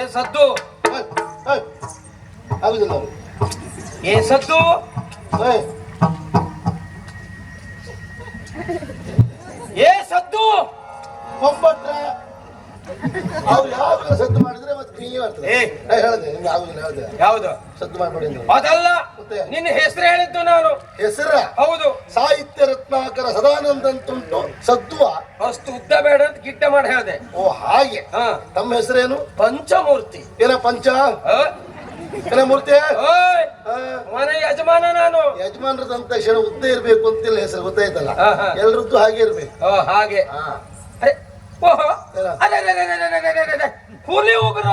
ಏ ಸದ್ದು. ಆಗುದಿಲ್ಲ ಏ ಸದ್ದು? ಏ ಸದ್ದು? ಒಬ್ಬಟ್ರೆ ಅವ್ರು ಯಾವ ಸದ್ದು ಮಾಡಿದ್ರೆ ಮತ್ತೆ ಕೈ ಬರ್ತದೆ. ಏ. ನಾ ಹೇಳ್ದೆ ನಿಮ್ಗೆ ಆಗುದಿಲ್ಲ ಹೇಳ್ದೆ. ಯಾವುದು? ಸದ್ದು ಮಾಡ್ಬೇಡಿ ಅಂತ ಅದಲ್ಲ ಮತ್ತೆ? ನಿನ್ನ ಹೆಸರು ಹೇಳಿದ್ದು ನಾನು. ಹೆಸರ? ಹೌದು. ಸಾಹಿತ್ಯ ರತ್ನಾಕರ ಸದಾನಂದ ಅಂತ ಅಂತುಂಟು ಸದ್ದುವ ಅಷ್ಟು ಉದ್ದ ಬೇಡ ಅಂತ ಗಿಟ್ಟೆ ಮಾಡಿ ಹೇಳ್ದೆ. ಓ ಹಾಗೆ? ಹಾ. ತಮ್ಮ ಹೆಸರೇನು? ಪಂಚಮೂರ್ತಿ. ಏನ ಪಂಚ? ಏನ ಮೂರ್ತಿ? ಓಯ್! ಮನೆ ಯಜಮಾನ ನಾನು. ಯಜಮಾನರದಂತ ತಕ್ಷಣ ಉದ್ದ ಇರ್ಬೇಕು ಅಂತಿಲ್ಲ ಹೆಸರು ಗೊತ್ತಾಯ್ತಲ್ಲ? ಹಾ, ಹಾ. ಎಲ್ರದ್ದು ಹಾಗೆ ಇರ್ಬೇಕು. ಓ ಹಾಗೆ. ಹಾ. ಅರೆ ಓಹೋ. ಅರೆ, ಅರೆ ಅರೆ, ಅರೆ, ಅರೆ, ಅರೆ, ಅರೆ, ಅರೆ. ಹುಲಿ ಉಗ್ರ?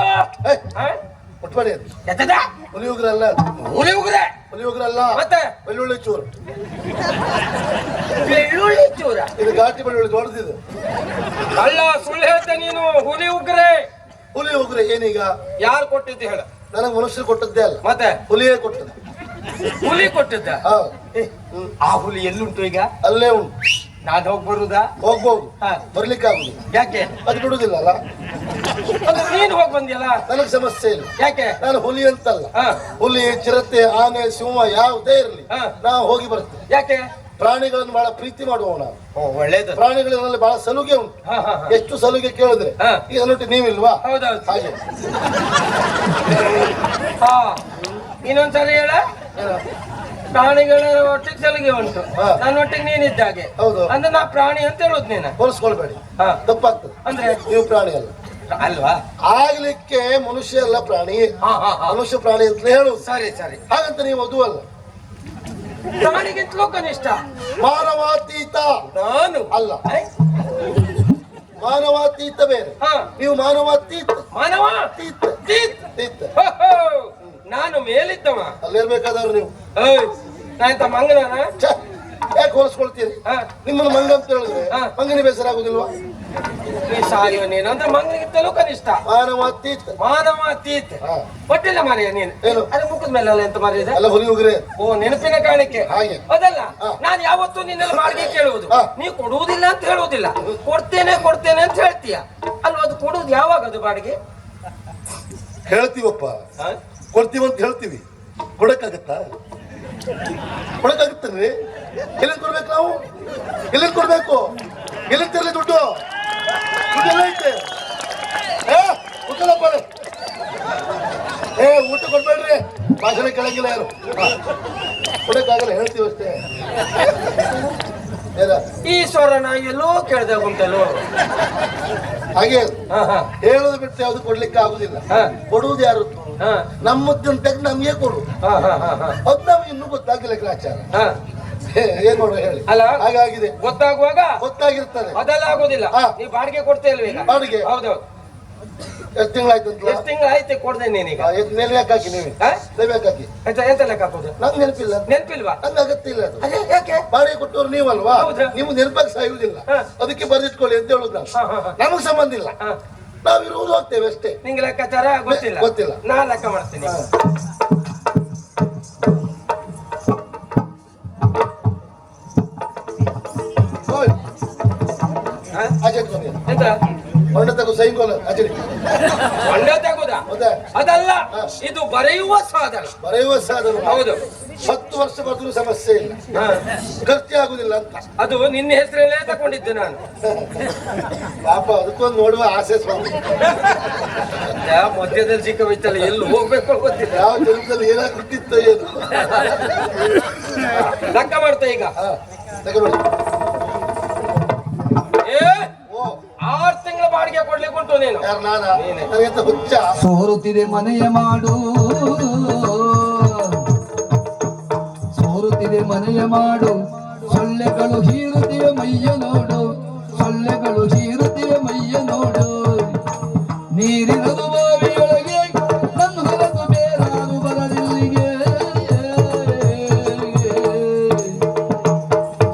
ಮುಟ್ಬೇಡಿ. ಎತ್ತದ? ಹುಲಿ ಉಗ್ರಲ್ಲ. ಹುಲಿ ಉಗ್ರ ಹುಲಿ ಉಗ್ರಲ್ಲ ಮತ್ತೆ? ಬೆಳ್ಳುಳ್ಳಿ ಚೂರು. ಬೆಳ್ಳುಳ್ಳಿ ಚೂರ? ಇದು ಘಾಟಿ ಬೆಳ್ಳುಳ್ಳಿ ದೊಡ್ಡದಿದು. ಅಲ್ಲ ಸುಳ್ಳು ಹೇಳ್ತೆ ನೀನು ಹುಲಿ ಉಗ್ರೆ ಹುಲಿ ಉಗ್ರ ಏನೀಗ? ಯಾರು ಕೊಟ್ಟಿದ್ದು ಹೇಳ. ನನಗೆ ಮನುಷ್ಯರು ಕೊಟ್ಟದ್ದೇ ಅಲ್ಲ. ಮತ್ತೆ? ಹುಲಿಯೇ ಕೊಟ್ಟದ್ದು. ಹುಲಿ ಕೊಟ್ಟಿದ್ದ? ಆ ಹುಲಿ ಎಲ್ಲುಂಟು ಈಗ? ಅಲ್ಲೇ ಉಂಟು. ನಾನ್ ಹೋಗಿ ಬರುದಾ? ಹೋಗ್ಬೋದು. ಹಾ. ಬರ್ಲಿಕ್ಕೆ ಯಾಕೆ? ಅದು ಬಿಡುದಿಲ್ಲ ಅಲ್ಲ ಅದು ನೀನು ಹೋಗಿ ಬಂದಿಯಲ್ಲ? ನನಗೆ ಸಮಸ್ಯೆ ಇಲ್ಲ. ಯಾಕೆ? ನಾನು ಹುಲಿ ಅಂತಲ್ಲ. ಹಾ. ಹುಲಿ ಚಿರತೆ ಆನೆ ಸಿಂಹ ಯಾವುದೇ ಇರಲಿ. ಹಾ. ನಾವು ಹೋಗಿ ಬರ್ತೇವೆ ಯಾಕೆ? ಪ್ರಾಣಿಗಳನ್ನು ಬಹಳ ಪ್ರೀತಿ ಮಾಡುವ ನಾವು ಓ ಒಳ್ಳೇದು. ಪ್ರಾಣಿಗಳಲ್ಲಿ ಬಹಳ ಸಲುಗೆ ಉಂಟು. ಹಾ ಹಾ ಹಾ. ಎಷ್ಟು ಸಲುಗೆ ಕೇಳಿದ್ರೆ ಹಾ. ಈಗ ನೋಡಿ ನೀವಿಲ್ವಾ? ಹೌದೌದು. ಹಾಗೆ. ಹಾ. ಇನ್ನೊಂದ್ಸರಿ ಹೇಳ. ಪ್ರಾಣಿಗಳ ಒಟ್ಟಿಗೆ ಸಲಿಗೆ ಉಂಟು. ನನ್ನ ಒಟ್ಟಿಗೆ ನೀನಿದ್ದಾಗೆ ಹೌದು. ಅಂದ್ರೆ ನಾ ಪ್ರಾಣಿ ಅಂತ ಹೇಳುದು ನೀನು. ಹೋಲಿಸ್ಕೊಳ್ಬೇಡಿ. ಹಾ. ತಪ್ಪಾಗ್ತದೆ. ಅಂದ್ರೆ? ನೀವು ಪ್ರಾಣಿ ಅಲ್ಲ. ಅಲ್ವಾ? ಆಗ್ಲಿಕ್ಕೆ ಮನುಷ್ಯ ಅಲ್ಲ ಪ್ರಾಣಿ. ಮನುಷ್ಯ ಪ್ರಾಣಿ ಅಂತ ಹೇಳುದು. ಸರಿ ಸರಿ. ಹಾಗಂತ ನೀವು ಅದು ಅಲ್ಲ. ಪ್ರಾಣಿಗಿಂತಲೂ ಕನಿಷ್ಠ ಮಾನವಾತೀತ. ನಾನು? ಅಲ್ಲ. ಮಾನವಾತೀತ ಬೇರೆ. ನೀವು ಮಾನವಾತೀತ. ಮಾನವ? ತೀತ್. ತೀತ್. ನಾನು ಮೇಲಿದ್ದವ. ಅಲ್ಲಿರ್ಬೇಕಾದವ್ರು ನೀವು? ನಾಯ್ತ ಮಂಗನ ಯಾಕೆ ಹೋಲಿಸ್ಕೊಳ್ತೀರಿ? ನಿಮ್ಮನ್ನು ಮಂಗ ಅಂತ ಹೇಳಿದ್ರೆ ಮಂಗನ ಮಂಗನಿ ಬೇಸರಾಗುದಿಲ್ವಾ ಈ ಸಾರಿವ ನೀನು ಅಂದ್ರೆ ಮಂಗನಿಗಿಂತಲೂ ಕನಿಷ್ಠ. ಮಾನವ ತೀತ್ ಹಾ. ಒಟ್ಟಿಲ್ಲ ಮಾರಿಯ ನೀನು. ಏನು? ಅದು ಮುಖದ ಮೇಲೆ ಅಲ್ಲ ಎಂತ ಮಾರಿದ ಅಲ್ಲ ಹುಲಿ ಉಗ್ರೆ. ಓ ನೆನಪಿನ ಕಾಣಿಕೆ. ಹಾಗೆ. ಅದಲ್ಲ. ನಾನು ಯಾವತ್ತೂ ನಿನ್ನಲ್ಲಿ ಬಾಡಿಗೆ ಕೇಳುವುದು. ನೀವು ಕೊಡುವುದಿಲ್ಲ ಅಂತ ಹೇಳುವುದಿಲ್ಲ. ಕೊಡ್ತೇನೆ ಕೊಡ್ತೇನೆ ಅಂತ ಹೇಳ್ತೀಯ. ಅಲ್ವಾ ಅದು ಕೊಡುವುದು ಯಾವಾಗ ಅದು ಬಾಡಿಗೆ? ಹೇಳ್ತೀವಪ್ಪ? ಕೊಡ್ತೀವಿ ಅಂತ ಹೇಳ್ತೀವಿ. ಕೊಡಕ್ಕಾಗತ್ತಾ? ಕೊಡಕ್ಕಾಗತ್ತೇನ್ರಿ ಎಲ್ಲಿಂದ ಕೊಡ್ಬೇಕು ನಾವು? ಎಲ್ಲಿಂದ ಕೊಡ್ಬೇಕು? ಎಲ್ಲಿಂದ ತಿರ್ಲಿ ದುಡ್ಡು? ದುಡ್ಡೆಲ್ಲ ಐತೆ. ಅಲ್ಲಿ. ಏ ಊಟ ಕೊಡ್ಬೇಡ್ರಿ. ಭಾಷಣ ಕೆಳಗಿಲ್ಲ ಯಾರು. ಕೊಡಕ್ಕಾಗಲ್ಲ ಹೇಳ್ತೀವಿ ಅಷ್ಟೇ. ಈಶ್ವರನ ಎಲ್ಲೋ ಕೇಳ್ದೆ ಗುಂಟೆಲ್ಲೋ ಹಾಗೆ ಅದು. ಹಾ ಹಾ. ಹೇಳೋದು ಬಿಟ್ಟು ಯಾವ್ದು ಕೊಡ್ಲಿಕ್ಕೆ ಆಗುದಿಲ್ಲ. ಹಾ. ಕೊಡುವುದು ಯಾರು? ಹಾ. ನಮ್ಮದ್ದನ್ನು ತೆಗೆದು ನಮಗೆ ಕೊಡು ಅದು ನಮ್ಗೆ ಇನ್ನೂ ಗೊತ್ತಾಗಿಲ್ಲ ಗ್ರಾಚಾರ ಹಾ. ಏನ್ ಮಾಡುವ ಹೇಳಿ. ಅಲ್ಲ? ಹಾಗಾಗಿದೆ. ಗೊತ್ತಾಗುವಾಗ ಗೊತ್ತಾಗಿರ್ತದೆ. ಅದೆಲ್ಲ ಆಗೋದಿಲ್ಲ. ಹಾ. ನೀ ಬಾಡಿಗೆ ಕೊಡ್ತೇ ಇಲ್ವ ಬಾಡಿಗೆ? ಹೌದು ಎಷ್ಟು ತಿಂಗಳಾಯ್ತು ಅಂತ ಎಷ್ಟು ತಿಂಗಳು ಆಯ್ತು ಕೊಡ್ದೆ ನೀನೀಗ? ಮೇಲೆ ಲೆಕ್ಕ ಹಾಕಿ ನೀವು? ನೆಲೆ ಯಾಕೆ ಹಾಕಿ ಎಂತ ಎಂತ ಲೆಕ್ಕ ಹಾಕೋದು? ನಂಗೆ ನೆನಪಿಲ್ಲ ನೆನಪಿಲ್ವಾ? ನಂಗೆ ಅಗತ್ಯ ಇಲ್ಲ ಅದು. ಅದೇ ಯಾಕೆ? ಬಾಡಿಗೆ ಕೊಟ್ಟವ್ರು ನೀವಲ್ವಾ? ನಿಮ್ಗೆ ನೀವು ನೆನಪಾಗಿ ಸಾಯುವುದಿಲ್ಲ ಅದಕ್ಕೆ ಬರೆದಿಟ್ಕೊಳ್ಳಿ ಅಂತ ಹೇಳುದು ನಾವು. ನಮಗೆ ಸಂಬಂಧ ಇಲ್ಲ. ನಾವಿರುವುದು ಹೋಗ್ತೇವೆ ಅಷ್ಟೇ. ನಿಂಗೆ ಲೆಕ್ಕಾಚಾರ ಗೊತ್ತಿಲ್ಲ. ಗೊತ್ತಿಲ್ಲ. ನಾ ಲೆಕ್ಕ ಮಾಡ್ತೀನಿ. ಎಂತ? ಹೊಂಡ ತಗೋ ಸೈಕೋಲ ಇಡು. ಹೊಂಡ ತೆಗುದ? ಅದಲ್ಲ. ಇದು ಬರೆಯುವ ಸಾಧನ. ಬರೆಯುವ ಸಾಧನ. ಹೌದು. ಹತ್ತು ಸಮಸ್ಯೆ ಇಲ್ಲ. ಹಾ. ಖರ್ಚು ಆಗುದಿಲ್ಲ ಅಂತ. ಅದು ನಿನ್ನ ಹೆಸರಲ್ಲೇ ತಗೊಂಡಿದ್ದೆ ನಾನು. ಪಾಪ ಅದಕ್ಕೊಂದು ನೋಡುವ ಆಸೆ ಸ್ವಾಮಿ ಯಾವ ಮಧ್ಯದಲ್ಲಿ ಸಿಕ್ಕ ಬಿತ್ತಲ್ಲ ಎಲ್ಲಿ ಹೋಗ್ಬೇಕು ಗೊತ್ತಿಲ್ಲ. ಯಾವ ಜನ್ಮದಲ್ಲಿ ಏನಾಗ್ಬಿಟ್ಟಿತ್ತೋ ಏನು? ಲೆಕ್ಕ ಮಾಡ್ತಾ ಈಗ. ತಗೊಳ್ಳಿ. ಏ ಓ. ಆರು ತಿಂಗಳ ಬಾಡಿಗೆ ಕೊಡ್ಲಿಕ್ಕೆ ಉಂಟು ನೀನು. ಯಾರು ನಾನ? ನೀನೆ. ನನಗೆಂತ ಹುಚ್ಚ? ಸೋರುತ್ತಿದೆ ಮನೆಯ ಮಾಡು. ಮನೆಯ ಮಾಡು. ಸೊಳ್ಳೆಗಳು ಹೀರುತ್ತೆ ಮೈಯ ನೋಡು. ಸೊಳ್ಳೆಗಳು ಹೀರುತ್ತೆ ಮೈಯ ನೋಡು. ನೀರಿನದು ಬಾವಿಯೊಳಗೆ ನನ್ನ ಹೊರತು ಬೇರಾರು ಬರಲಿಲ್ಲಿಗೆ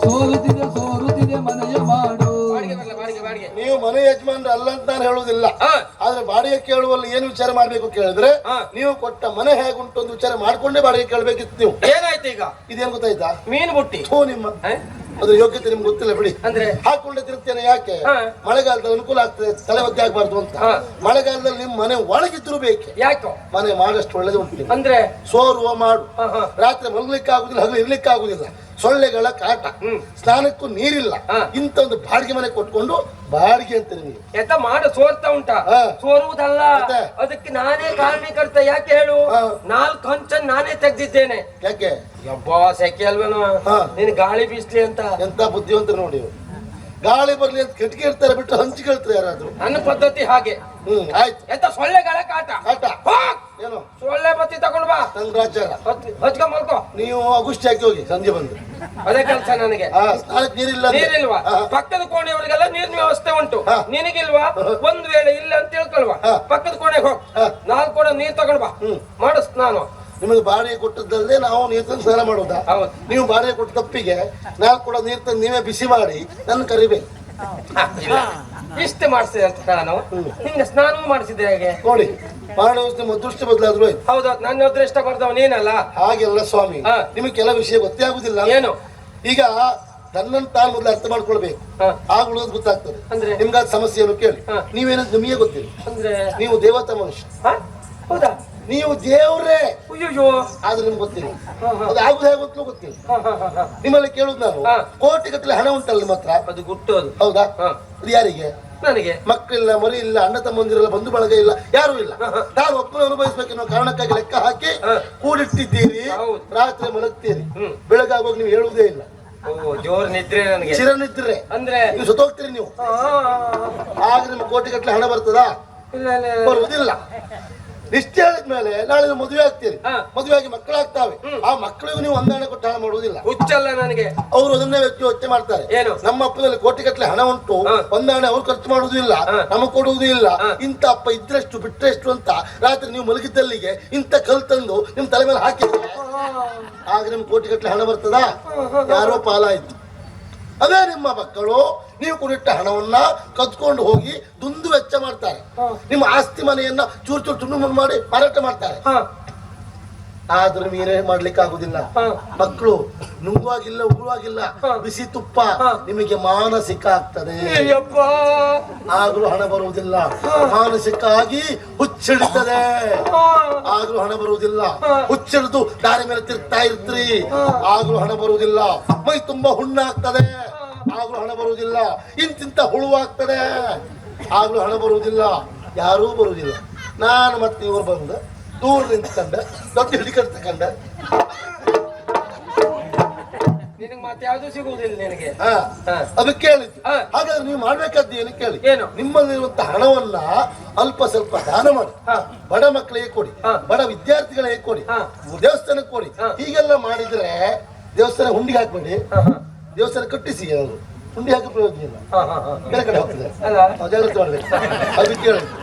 ಸೋರುತ್ತಿದೆ ಸೋರುತ್ತಿದೆ ಮನೆಯ ಮಾಡು. ನೀವು ಮನೆ ಯಜಮಾನ್ರು ಅಲ್ಲ ಅಂತ ನಾನು ಹೇಳುವುದಿಲ್ಲ. ಬಾಡಿಗೆ ಕೇಳುವಲ್ಲಿ ಏನು ವಿಚಾರ ಮಾಡ್ಬೇಕು ಕೇಳಿದ್ರೆ ನೀವು ಕೊಟ್ಟ ಮನೆ ಹೇಗುಂಟು ಅಂತ ವಿಚಾರ ಮಾಡ್ಕೊಂಡೆ ಬಾಡಿಗೆ ಕೇಳಬೇಕಿತ್ತು ನೀವು. ಏನಾಯ್ತು ಈಗ? ಇದೇನು ಗೊತ್ತಾಯ್ತಾ? ಮೀನು ಬುಟ್ಟಿ. ಹೋ ನಿಮ್ಮ? ಅದ್ರ ಯೋಗ್ಯತೆ ನಿಮ್ಗೆ ಗೊತ್ತಿಲ್ಲ ಬಿಡಿ. ಅಂದ್ರೆ? ಹಾಕೊಂಡೆ ತಿರುಗ್ತೇನೆ ಯಾಕೆ. ಮಳೆಗಾಲದಲ್ಲಿ ಅನುಕೂಲ ಆಗ್ತದೆ ತಲೆ ಒದ್ದೆ ಆಗ್ಬಾರ್ದು ಅಂತ. ಮಳೆಗಾಲದಲ್ಲಿ ನಿಮ್ ಮನೆ ಒಳಗಿದ್ರು ಬೇಕೆ ಯಾಕೆ? ಮನೆ ಮಾಡಷ್ಟು ಒಳ್ಳೇದು ಉಂಟು ಅಂದ್ರೆ? ಸೋರುವ ಮಾಡು. ರಾತ್ರಿ ಮಲಗಲಿಕ್ಕೆ ಆಗುದಿಲ್ಲ ಹಗಲು ಇರ್ಲಿಕ್ಕೆ ಆಗುದಿಲ್ಲ. ಸೊಳ್ಳೆಗಳ ಕಾಟ. ಹ್ಮ್. ಸ್ನಾನಕ್ಕೂ ನೀರಿಲ್ಲ. ಇಂತ ಒಂದು ಬಾಡಿಗೆ ಮನೆ ಕೊಟ್ಕೊಂಡು ಬಾಡಿಗೆ ಅಂತ ನಿಮಗೆ ಎಂತ ಮಾಡ ಸೋರ್ತಾ ಉಂಟ. ಸೋರುವುದಲ್ಲ? ಅದಕ್ಕೆ ನಾನೇ ಕಾರಣೀಕರ್ತ ಯಾಕೆ ಹೇಳು. ನಾಲ್ಕು ಹಂಚನ್ ನಾನೇ ತೆಗ್ದಿದ್ದೇನೆ. ಯಾಕೆ? ಯಬ್ಬಾ ಸೆಕೆ ಅಲ್ವೇನೋ? ಹಾ. ನೀನ್ ಗಾಳಿ ಬೀಸ್ಲಿ ಅಂತ. ಎಂತ ಬುದ್ಧಿವಂತ ನೋಡಿ. ಗಾಳಿ ಬರ್ಲಿ ಅಂತ ಕಿಟಕಿ ಇರ್ತಾರೆ ಬಿಟ್ಟು ಹಂಚಿಕೊಳ್ತಾರೆ ಯಾರಾದ್ರೂ. ನನ್ನ ಪದ್ಧತಿ ಹಾಗೆ. ಹ್ಮ್ ಆಯ್ತು. ಎಂತ ಸೊಳ್ಳೆಗಳ ಕಾಟ? ಕಾಟ. ಹೋಗ್! ಏನು? ಸೊಳ್ಳೆ ಬತ್ತಿ ತಗೊಂಡ್ ಬಾ. ಸಂಗ್ರಾಚಾರ ಹಚ್ಕೊಂಡ್ ಮಲ್ಕೋ. ನೀವು ಅಗುಷ್ಟಿ ಹಾಕಿ ಹೋಗಿ ಸಂಜೆ ಬಂದು. ಅದೇ ಕೆಲಸ ನನಗೆ. ಸ್ನಾನಕ್ಕೆ ನೀರಿಲ್ಲ ಅಂದ್ರೆ. ನೀರಿಲ್ವಾ? ಆ, ಪಕ್ಕದ ಕೋಣೆಯವರಿಗೆಲ್ಲ ನೀರಿನ ವ್ಯವಸ್ಥೆ ಉಂಟು. ಹಾ. ನಿನಗಿಲ್ವಾ? ಒಂದ್ ವೇಳೆ ಇಲ್ಲ ಅಂತ ತಿಳ್ಕೊಳ್ವಾ. ಹಾ. ಪಕ್ಕದ ಕೋಣೆಗೆ ಹೋಗ್. ಹಾ. ನಾಲ್ಕು ಕೋಣೆ ನೀರ್ ತಗೊಂಡ್ ಬಾ. ಹ್ಮ್. ಮಾಡಿಸ್ ನಾನು. ನಿಮಗೆ ಬಾಡಿಗೆ ಕೊಟ್ಟದ್ದಲ್ಲದೆ ನಾವು ನೀರು ತಂದು ಸ್ನಾನ ಮಾಡೋದಾ ಹೌದು. ನೀವು ಬಾಡಿಗೆ ಕೊಟ್ಟ ತಪ್ಪಿಗೆ ನಾಲ್ಕು ಕೂಡ ನೀರು ತಂದು ನೀವೇ ಬಿಸಿ ಮಾಡಿ ನನ್ನ ಕರಿಬೇಕು ಹಾ, ಇಲ್ಲ. ಇಷ್ಟು ಮಾಡಿಸಿದೆ ಅಂತ ನಾನು ನಿಂಗೆ ಸ್ನಾನವೂ ಮಾಡಿಸಿದೆ ಹೇಗೆ? ನೋಡಿ ಮಾಡುವಷ್ಟು ಅದೃಷ್ಟ ಬದಲಾದ್ರು ಆಯ್ತು. ಹೌದೌದು ನನ್ನ ಅದೃಷ್ಟ ಬರ್ದವ ನೀನಲ್ಲ? ಹಾಗೆಲ್ಲ ಸ್ವಾಮಿ ಹಾ. ನಿಮಗೆ ಕೆಲ ವಿಷಯ ಗೊತ್ತೇ ಆಗುದಿಲ್ಲ. ಏನು? ಈಗ ತನ್ನನ್ನು ತಾನು ಮೊದಲು ಅರ್ಥ ಮಾಡ್ಕೊಳ್ಬೇಕು. ಹಾ. ಆಗ ಗೊತ್ತಾಗ್ತದೆ. ಅಂದ್ರೆ? ನಿಮ್ಗಾದ ಸಮಸ್ಯೆಯನ್ನು ಕೇಳಿ. ಹಾ. ನೀವೇನಂತ ನಿಮಗೆ ಗೊತ್ತಿಲ್ಲ. ಅಂದ್ರೆ? ನೀವು ದೇವತಾ ಮನುಷ್ಯ. ಹಾ? ಹೌದಾ? ನೀವು ದೇವ್ರೇ. ಅಯ್ಯೋ ಆದ್ರೆ ನಿಮ್ಗೆ ಗೊತ್ತಿಲ್ಲ. ಅದು ಆಗುದು ಹೇಗೆ ಗೊತ್ತಲೂ ಗೊತ್ತಿಲ್ಲ. ನಿಮ್ಮಲ್ಲಿ ಕೇಳುದು ನಾನು. ಕೋಟಿ ಗಟ್ಟಲೆ ಹಣ ಉಂಟಲ್ಲ ನಿಮ್ಮ ಹತ್ರ? ಅದು ಗುಟ್ಟು ಅದು. ಹೌದಾ. ಅದು ಯಾರಿಗೆ? ನನಗೆ. ಮಕ್ಕಳಿಲ್ಲ ಮರಿ ಇಲ್ಲ ಅಣ್ಣ ತಮ್ಮಂದಿರಲ್ಲ ಬಂಧು ಬಳಗ ಇಲ್ಲ ಯಾರು ಇಲ್ಲ. ತಾನು ಒಬ್ಬನೇ ಅನುಭವಿಸ್ಬೇಕೆನ್ನೋ ಕಾರಣಕ್ಕಾಗಿ ಲೆಕ್ಕ ಹಾಕಿ. ಕೂಡಿಟ್ಟಿದ್ದೀರಿ. ರಾತ್ರಿ ಮಲಗ್ತೀರಿ. ಬೆಳಗಾಗುವಾಗ ನೀವು ಹೇಳುವುದೇ ಇಲ್ಲ. ಜೋರ್ ನಿದ್ರೆ ನನಗೆ. ಚಿರನಿದ್ರೆ. ಅಂದ್ರೆ? ನೀವು ಸತ್ತೋಗ್ತೀರಿ ನೀವು. ಆಗ ನಿಮ್ಗೆ ಕೋಟಿ ಗಟ್ಟಲೆ ಹಣ ಬರ್ತದಾ. ಬರುವುದಿಲ್ಲ. ನಿಶ್ಚಯ ಹೇಳಿದ್ಮೇಲೆ ನಾಳೆ ನೀವು ಮದುವೆ ಆಗ್ತೀರಿ. ಮದುವೆ ಆಗಿ ಮಕ್ಕಳಾಗ್ತಾವೆ. ಆ ಮಕ್ಕಳಿಗೂ ನೀವು ಹೊಂದಾಣೆ ಕೊಟ್ಟು ಹಣ ಮಾಡುವುದಿಲ್ಲ. ಹುಚ್ಚಲ್ಲ ನನಗೆ. ಅವರು ಅದನ್ನೇ ವ್ಯಕ್ತಿ ಯೋಚನೆ ಮಾಡ್ತಾರೆ? ನಮ್ಮ ಅಪ್ಪನಲ್ಲಿ ಕೋಟಿ ಗಟ್ಟಲೆ ಹಣ ಉಂಟು. ಹೊಂದಾಣೆ ಅವ್ರು ಖರ್ಚು ಮಾಡುವುದಿಲ್ಲ. ನಮಗೆ ಕೊಡುವುದೂ ಇಲ್ಲ ಇಂಥ ಅಪ್ಪ ಇದ್ರಷ್ಟು ಬಿಟ್ರೆಷ್ಟು ಅಂತ ರಾತ್ರಿ ನೀವು ಮಲಗಿದ್ದಲ್ಲಿಗೆ ಇಂಥ ಕಲ್ ತಂದು ನಿಮ್ ತಲೆ ಮೇಲೆ ಹಾಕಿದ್ರೆ ಆಗ ನಿಮ್ ಕೋಟಿ ಗಟ್ಟಲೆ ಹಣ ಬರ್ತದಾ? ಯಾರೋ ಪಾಲಾಯ್ತು. ಅದೇ ನಿಮ್ಮ ಮಕ್ಕಳು ನೀವು ಕೊಟ್ಟ ಹಣವನ್ನ ಕದ್ಕೊಂಡು ಹೋಗಿ ದುಂದು ವೆಚ್ಚ ಮಾಡ್ತಾರೆ. ನಿಮ್ಮ ಆಸ್ತಿ ಮನೆಯನ್ನ ಚೂರು ಚೂರು ತುಂಡು ಮಾಡಿ ಮಾರಾಟ ಮಾಡ್ತಾರೆ. ಆದ್ರೂ ನೀವೇ ಮಾಡ್ಲಿಕ್ಕೆ ಆಗುದಿಲ್ಲ. ಮಕ್ಕಳು ನುಂಗುವಾಗಿಲ್ಲ ಉಗುವಾಗಿಲ್ಲ ಬಿಸಿ ತುಪ್ಪ ನಿಮಗೆ ಮಾನಸಿಕ ಆಗ್ತದೆ. ಆದ್ರೂ ಆಗ್ಲೂ ಹಣ ಬರುವುದಿಲ್ಲ. ಮಾನಸಿಕ ಆಗಿ ಹುಚ್ಚಿಡ್ತದೆ. ಆದ್ರೂ ಹಣ ಬರುವುದಿಲ್ಲ. ಹುಚ್ಚಿಡ್ದು ದಾರಿ ಮೇಲೆ ತಿರ್ತಾ ಇರ್ತೀರಿ. ಆದ್ರೂ ಹಣ ಬರುವುದಿಲ್ಲ. ಮೈ ತುಂಬಾ ಹುಣ್ಣಾಗ್ತದೆ. ಆಗ್ಲೂ ಹಣ ಬರುವುದಿಲ್ಲ. ಇಂತಿಂತ ಹುಳುವಾಗ್ತದೆ. ಆಗ್ಲೂ ಹಣ ಬರುವುದಿಲ್ಲ. ಯಾರೂ ಬರುವುದಿಲ್ಲ. ನಾನು ಮತ್ತೆ ಇವರು ಬಂದು ದೂರ ನಿಂತ್ಕೊಂಡ ದೊಡ್ಡ ಹಿಡಿಕಲ್ ತಕೊಂಡ ನಿನಗೆ ಮತ್ತೆ ಯಾವ್ದು ಸಿಗುವುದಿಲ್ಲ ನಿನಗೆ. ಅದಕ್ಕೆ. ಹಾಗಾದ್ರೆ ನೀವು ಮಾಡ್ಬೇಕಾದ್ದು ಏನು ಕೇಳಿ ಏನು? ನಿಮ್ಮಲ್ಲಿರುವಂತ ಹಣವನ್ನ ಅಲ್ಪ ಸ್ವಲ್ಪ ದಾನ ಮಾಡಿ ಹಾ. ಬಡ ಮಕ್ಕಳಿಗೆ ಕೊಡಿ. ಬಡ ವಿದ್ಯಾರ್ಥಿಗಳಿಗೆ ಕೊಡಿ ಹಾ. ದೇವಸ್ಥಾನಕ್ಕೆ ಕೊಡಿ. ಹೀಗೆಲ್ಲ ಮಾಡಿದ್ರೆ ದೇವಸ್ಥಾನ ಹುಂಡಿಗೆ ಹಾಕ್ಬೇಡಿ ಹಾ, ಹಾ. ದೇವಸ್ಥಾನ ಕಟ್ಟಿಸಿ ಅವರು ಹುಂಡಿ ಹಾಕಿ ಪ್ರಯೋಜನ ಇಲ್ಲ. ಬೇರೆ ಕಡೆ ಹೋಗ್ತದೆ. ಜಾಗ್ರತೆ ಮಾಡ್ಬೇಕು. ಅದಕ್ಕೆ ಹೇಳಿದ್ದು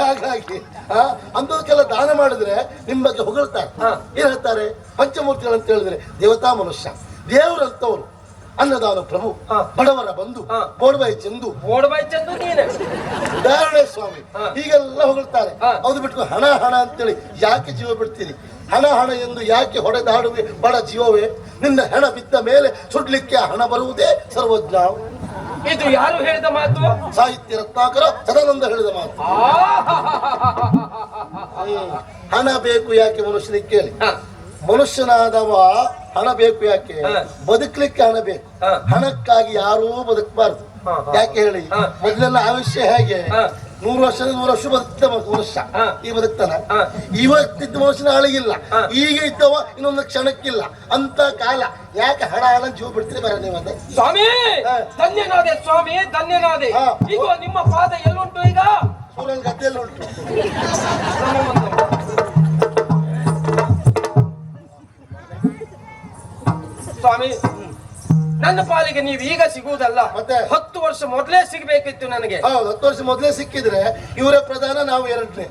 ಹಾಗಾಗಿ ಆ, ಅಂಥದಕ್ಕೆಲ್ಲ ದಾನ ಮಾಡಿದ್ರೆ ನಿಮ್ ಬಗ್ಗೆ ಹೊಗಳ್ತಾರೆ. ಏನ್ ಹೇಳ್ತಾರೆ? ಪಂಚಮೂರ್ತಿಗಳು ಅಂತ ಹೇಳಿದ್ರೆ ದೇವತಾ ಮನುಷ್ಯ. ದೇವರಂತವ್ರು ಅನ್ನದಾನ ಪ್ರಭು. ಬಡವರ ಬಂಧು. ಬೋಡ್ಬಾಯಿ ಚಂದು. ಬೋಡ್ಬಾಯಿ ಚಂದು ನೀನೆ. ಉದಾಹರಣೆ ಸ್ವಾಮಿ. ಹೀಗೆಲ್ಲ ಹೊಗಳ್ತಾರೆ. ಅದು ಬಿಟ್ಟು ಹಣ ಹಣ ಅಂತೇಳಿ ಯಾಕೆ ಜೀವ ಬಿಡ್ತೀರಿ ಹಣ ಹಣ ಎಂದು ಯಾಕೆ ಹೊಡೆದಾಡುವೆ ಬಡ ಜೀವವೇ ನಿನ್ನ ಹೆಣ ಬಿದ್ದ ಮೇಲೆ ಸುಡ್ಲಿಕ್ಕೆ ಹಣ ಬರುವುದೇ ಸರ್ವಜ್ಞ ಇದು ಯಾರು ಹೇಳಿದ ಮಾತು ಸಾಹಿತ್ಯ ರತ್ನಾಕರ ಸದಾನಂದ ಹೇಳಿದ ಮಾತು. ಹಣ ಬೇಕು ಯಾಕೆ ಮನುಷ್ಯನಿಗೆ ಕೇಳಿ. ಮನುಷ್ಯನಾದವ ಹಣ ಬೇಕು ಯಾಕೆ. ಬದುಕಲಿಕ್ಕೆ ಹಣ ಬೇಕು. ಹಣಕ್ಕಾಗಿ ಯಾರೂ ಬದುಕಬಾರದು. ಯಾಕೆ ಹೇಳಿ ಹಾ. ಮೊದಲೆಲ್ಲ ಆಯುಷ್ಯ ಹೇಗೆ ಹಾ. ನೂರು ವರ್ಷ ನೂರು ವರ್ಷ ಬದುಕ್ತ ವರ್ಷ ಹಾ. ಈ ಬದುಕ್ತಾನ ಹಾ. ಇವತ್ತಿದ್ದ ಮನುಷ್ಯನ ಆಳಿಗಿಲ್ಲ. ಈಗ ಇದ್ದವ ಇನ್ನೊಂದು ಕ್ಷಣಕ್ಕಿಲ್ಲ ಅಂತ ಕಾಲ ಯಾಕೆ ಹಣ ಹಣ ಜೀವ ಬಿಡ್ತೀರಿ ಬರ ನೀವಂತೆ ಸ್ವಾಮಿ. ಧನ್ಯನಾದೆ ಸ್ವಾಮಿ ಧನ್ಯನಾದೆ. ಈಗ ನಿಮ್ಮ ಪಾದ ಎಲ್ಲುಂಟು ಈಗ ಸೂರ್ಯನ ಗದ್ದೆಯಲ್ಲಿ ಉಂಟು ಸ್ವಾಮಿ ನನ್ನ ಪಾಲಿಗೆ ನೀವು ಈಗ ಸಿಗುವುದಲ್ಲ. ಮತ್ತೆ? ಹತ್ತು ವರ್ಷ ಮೊದಲೇ ಸಿಗಬೇಕಿತ್ತು ನನಗೆ. ಹೌದು ಹತ್ತು ವರ್ಷ ಮೊದಲೇ ಸಿಕ್ಕಿದ್ರೆ ಇವರೇ ಪ್ರಧಾನ ನಾವು ಎರಡನೇ.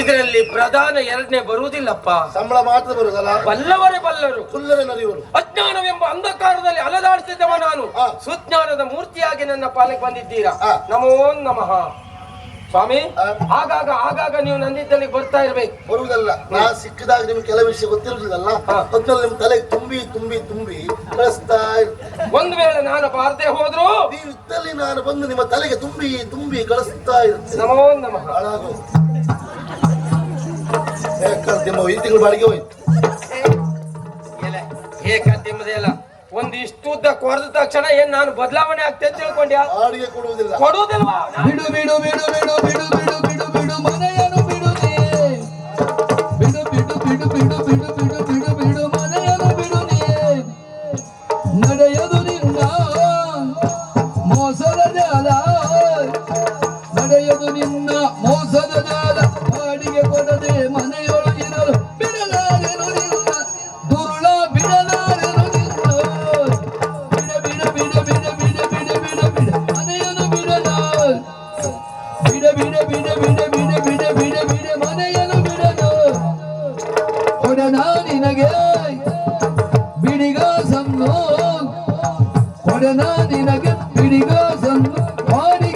ಇದರಲ್ಲಿ ಪ್ರಧಾನ ಎರಡನೇ ಬರುವುದಿಲ್ಲಪ್ಪ. ಸಂಬಳ ಮಾತ್ರ ಬರುವುದಲ್ಲ? ಬಲ್ಲವರೇ ಬಲ್ಲರು. ಕುಲ್ಲರೇ ನರಿಯವರು. ಅಜ್ಞಾನವೆಂಬ ಅಂಧಕಾರದಲ್ಲಿ ಅಲದಾಡ್ತಿದ್ದವ ನಾನು. ಸುಜ್ಞಾನದ ಮೂರ್ತಿಯಾಗಿ ನನ್ನ ಪಾಲಿಗೆ ಬಂದಿದ್ದೀರಾ. ನಮೋ ನಮಃ. ಸ್ವಾಮಿ ಆಗಾಗ ಆಗಾಗ ನೀವು ನಂದಿದ್ದಲ್ಲಿ ಬರ್ತಾ ಇರ್ಬೇಕು. ಬರುವುದಲ್ಲ. ನಾ ಸಿಕ್ಕಿದಾಗ ನಿಮ್ಗೆ ಕೆಲವು ವಿಷಯ ಗೊತ್ತಿರುವುದಿಲ್ಲಲ್ಲ. ಅದ್ರಲ್ಲಿ ನಿಮ್ ತಲೆ ತುಂಬಿ ತುಂಬಿ ತುಂಬಿ ಕಳಿಸ್ತಾ ಒಂದು ವೇಳೆ ನಾನು ಬಾರದೆ ಹೋದ್ರು ನೀವು ಇದ್ದಲ್ಲಿ ನಾನು ಬಂದು ನಿಮ್ಮ ತಲೆಗೆ ತುಂಬಿ ತುಂಬಿ ಕಳಿಸ್ತಾ ಇರ್ತೀನಿ. ನಮೋ ನಮಃ. ಹಾಳಾಗೋ. ನಿಮ್ಮ ಈ ತಿಂಗಳು ಬಾಡಿಗೆ ಹೋಯ್ತು. ಏಕಾದ್ಯಮದೇ ಅಲ್ಲ. ಒಂದು ಉದ್ದ ಕೊರೆದ ತಕ್ಷಣ ಏನ್ ನಾನು ಬದಲಾವಣೆ ಆಗ್ತೇನೆ ಅಂತ ತಿಳ್ಕೊಂಡ್ಯಾ? ಕೊಡುವುದಿಲ್ಲ. ಕೊಡುವುದಿಲ್ವಾ? ಬಿಡು ಬಿಡು ಬಿಡು ಬಿಡು ಬಿಡು. நினகு பிடிகோசம் ஓடி